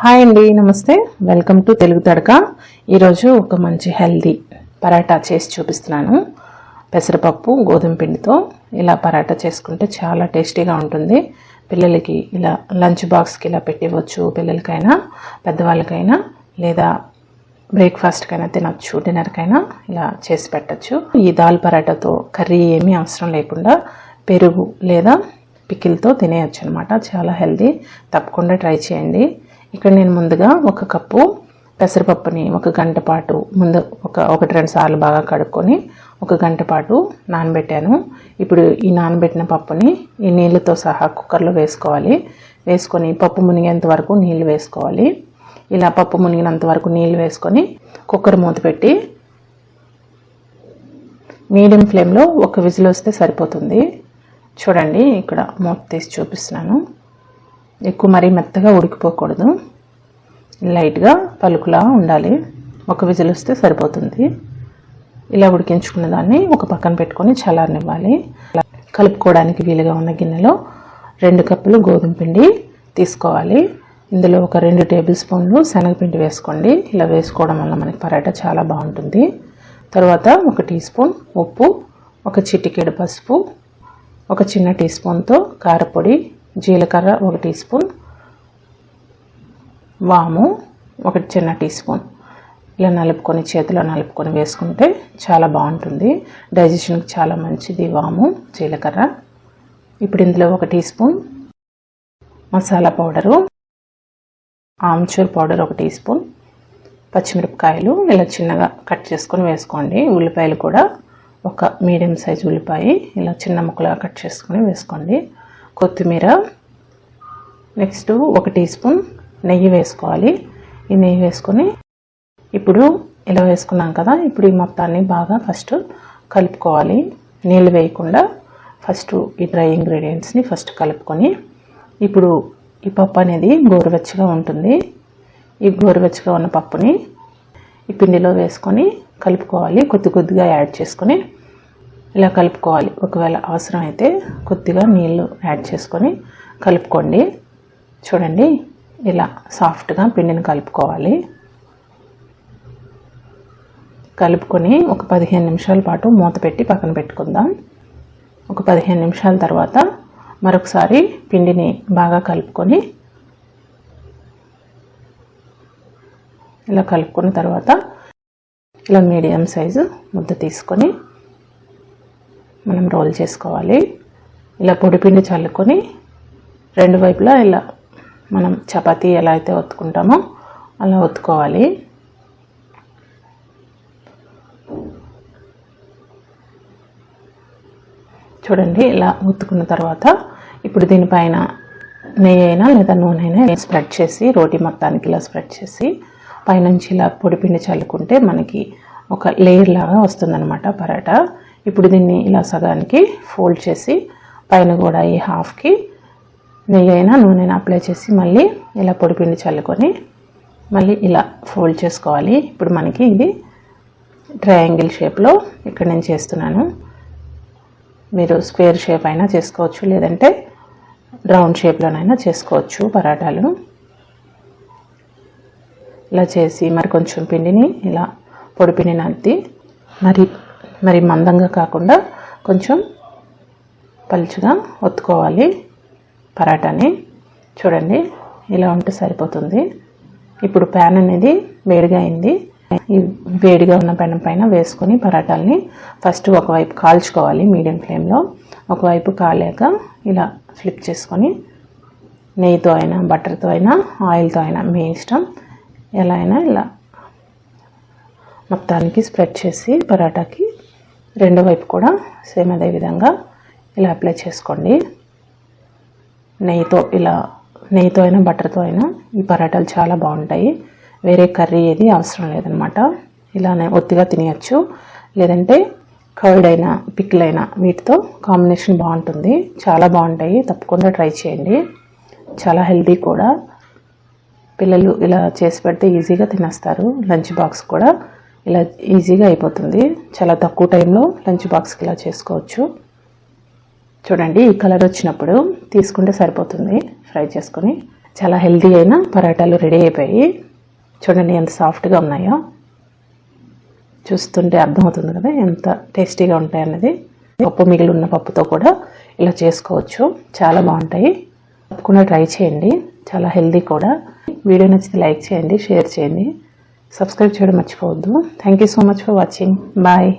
Hi అండి నమస్తే. Welcome to Telugu Tadaka. ఈరోజు ఒక మంచి హెల్దీ పరాటా చేసి చూపిస్తున్నాను. పెసరపప్పు గోధుమ పిండితో ఇలా పరాటా చేసుకుంటే చాలా టేస్టీగా ఉంటుంది. పిల్లలకి ఇలా లంచ్ బాక్స్కి ఇలా పెట్టివచ్చు పిల్లలకైనా పెద్దవాళ్ళకైనా లేదా బ్రేక్ఫాస్ట్కైనా తినచ్చు డిన్నర్కైనా ఇలా చేసి పెట్టచ్చు. ఈ దాల్ పరాటాతో కర్రీ ఏమీ అవసరం లేకుండా పెరుగు లేదా పికిల్తో తినేయచ్చు అనమాట చాలా హెల్దీ. తప్పకుండా ట్రై చేయండి. ఇక్కడ నేను ముందుగా ఒక కప్పు పెసరపప్పుని ఒక గంట పాటు ముందు ఒక ఒకటి రెండు సార్లు బాగా కడుక్కొని ఒక గంట పాటు నానబెట్టాను. ఇప్పుడు ఈ నానబెట్టిన పప్పుని ఈ నీళ్ళతో సహా కుక్కర్లో వేసుకోవాలి. వేసుకొని పప్పు మునిగేంత వరకు నీళ్ళు వేసుకోవాలి. ఇలా పప్పు మునిగినంత వరకు నీళ్ళు వేసుకొని కుక్కర్ మూత పెట్టి మీడియం ఫ్లేమ్లో ఒక విజిల్ వస్తే సరిపోతుంది. చూడండి ఇక్కడ మూత తీసి చూపిస్తున్నాను. ఎక్కువ మరీ మెత్తగా ఉడికిపోకూడదు. లైట్గా పలుకులా ఉండాలి. ఒక విజిల్ వస్తే సరిపోతుంది. ఇలా ఉడికించుకున్న దాన్ని ఒక పక్కన పెట్టుకొని చల్లారనివ్వాలి. కలుపుకోవడానికి వీలుగా ఉన్న గిన్నెలో రెండు కప్పులు గోధుమ పిండి తీసుకోవాలి. ఇందులో ఒక రెండు టేబుల్ స్పూన్లు శనగపిండి వేసుకోండి. ఇలా వేసుకోవడం వల్ల మనకి పరాటా చాలా బాగుంటుంది. తర్వాత ఒక టీ స్పూన్ ఉప్పు ఒక చిటికెడు పసుపు ఒక చిన్న టీ స్పూన్తో కారపొడి జీలకర్ర ఒక టీ స్పూన్. వాము ఒక చిన్న టీ స్పూన్. ఇలా నలుపుకొని చేతిలో నలుపుకొని వేసుకుంటే చాలా బాగుంటుంది. డైజెషన్కి చాలా మంచిది వాము జీలకర్ర. ఇప్పుడు ఇందులో ఒక teaspoon masala powder amchur powder ఒక టీ స్పూన్ పచ్చిమిరపకాయలు ఇలా చిన్నగా కట్ చేసుకొని వేసుకోండి. ఉల్లిపాయలు కూడా ఒక మీడియం సైజ్ ఉల్లిపాయ ఇలా చిన్న ముక్కలుగా కట్ చేసుకొని వేసుకోండి. కొత్తిమీర నెక్స్ట్ ఒక టీ స్పూన్ నెయ్యి వేసుకోవాలి. ఈ నెయ్యి వేసుకొని ఇప్పుడు ఇలా వేసుకున్నాం కదా ఇప్పుడు ఈ మొత్తాన్ని బాగా ఫస్ట్ కలుపుకోవాలి. నీళ్ళు వేయకుండా ఫస్ట్ ఈ డ్రై ఇంగ్రీడియంట్స్ని ఫస్ట్ కలుపుకొని ఇప్పుడు ఈ పప్పు అనేది గోరువెచ్చగా ఉంటుంది. ఈ గోరువెచ్చగా ఉన్న పప్పుని ఈ పిండిలో వేసుకొని కలుపుకోవాలి. కొద్ది కొద్దిగా యాడ్ చేసుకొని ఇలా కలుపుకోవాలి. ఒకవేళ అవసరం అయితే కొద్దిగా నీళ్ళు యాడ్ చేసుకొని కలుపుకోండి. చూడండి ఇలా సాఫ్ట్గా పిండిని కలుపుకోవాలి. కలుపుకొని ఒక పదిహేను నిమిషాల పాటు మూత పెట్టి పక్కన పెట్టుకుందాం. ఒక పదిహేను నిమిషాల తర్వాత మరొకసారి పిండిని బాగా కలుపుకొని ఇలా కలుపుకున్న తర్వాత ఇలా మీడియం సైజు ముద్ద తీసుకొని మనం రోల్ చేసుకోవాలి. ఇలా పొడిపిండి చల్లుకొని రెండు వైపులా ఇలా మనం చపాతీ ఎలా అయితే ఒత్తుకుంటామో అలా ఒత్తుకోవాలి. చూడండి ఇలా ఉత్తుకున్న తర్వాత ఇప్పుడు దీనిపైన నెయ్యి అయినా లేదా నూనె అయినా స్ప్రెడ్ చేసి రోటీ మొత్తానికి ఇలా స్ప్రెడ్ చేసి పైనుంచి ఇలా పొడిపిండి చల్లుకుంటే మనకి ఒక లేయర్ లాగా వస్తుందన్నమాట పరాటా. ఇప్పుడు దీన్ని ఇలా సగానికి ఫోల్డ్ చేసి పైన కూడా ఈ హాఫ్కి నెయ్యి అయినా నూనెని అప్లై చేసి మళ్ళీ ఇలా పొడిపిండి చల్లుకొని మళ్ళీ ఇలా ఫోల్డ్ చేసుకోవాలి. ఇప్పుడు మనకి ఇది ట్రయాంగిల్ షేప్లో ఇక్కడ నేను చేస్తున్నాను. మీరు స్క్వేర్ షేప్ అయినా చేసుకోవచ్చు లేదంటే రౌండ్ షేప్లోనైనా చేసుకోవచ్చు పరాటాలు ఇలా చేసి మరి కొంచెం పిండిని ఇలా పొడిపిండిని అద్ది మరి మరి మందంగా కాకుండా కొంచెం పలుచుగా ఒత్తుకోవాలి. పరాటాని చూడండి ఇలా ఉంటే సరిపోతుంది. ఇప్పుడు ప్యాన్ అనేది వేడిగా అయింది. ఈ వేడిగా ఉన్న పెనం పైన వేసుకొని పరాటాలని ఫస్ట్ ఒకవైపు కాల్చుకోవాలి మీడియం ఫ్లేమ్లో ఒకవైపు కాలేక ఇలా ఫ్లిప్ చేసుకొని నెయ్యితో అయినా బటర్తో అయినా ఆయిల్తో అయినా మీ ఇష్టం ఎలా అయినా ఇలా మొత్తానికి స్ప్రెడ్ చేసి పరాటాకి రెండో వైపు కూడా సేమ్ అదే విధంగా ఇలా అప్లై చేసుకోండి. నెయ్యితో ఇలా నెయ్యితో అయినా బటర్తో అయినా ఈ పరాటాలు చాలా బాగుంటాయి. వేరే కర్రీ ఏది అవసరం లేదనమాట. ఇలానే ఒత్తిగా తినేయచ్చు. లేదంటే కర్డ్ అయినా పిక్కిల్ అయినా వీటితో కాంబినేషన్ బాగుంటుంది. చాలా బాగుంటాయి. తప్పకుండా ట్రై చేయండి. చాలా హెల్దీ కూడా. పిల్లలు ఇలా చేసి పెడితే ఈజీగా తినేస్తారు. లంచ్ బాక్స్ కూడా ఇలా ఈజీగా అయిపోతుంది. చాలా తక్కువ టైంలో లంచ్ బాక్స్కి ఇలా చేసుకోవచ్చు. చూడండి ఈ కలర్ వచ్చినప్పుడు తీసుకుంటే సరిపోతుంది. ఫ్రై చేసుకొని చాలా హెల్దీ అయిన పరాటాలు రెడీ అయిపోయి చూడండి ఎంత సాఫ్ట్గా ఉన్నాయో. చూస్తుంటే అర్థమవుతుంది కదా ఎంత టేస్టీగా ఉంటాయన్నది పప్పు మిగిలి ఉన్న పప్పుతో కూడా ఇలా చేసుకోవచ్చు. చాలా బాగుంటాయి. తప్పకుండా ట్రై చేయండి. చాలా హెల్దీ కూడా. వీడియో నచ్చితే లైక్ చేయండి షేర్ చేయండి. సబ్స్క్రైబ్ చేయడం మర్చిపోవద్దు. Thank you so much for watching bye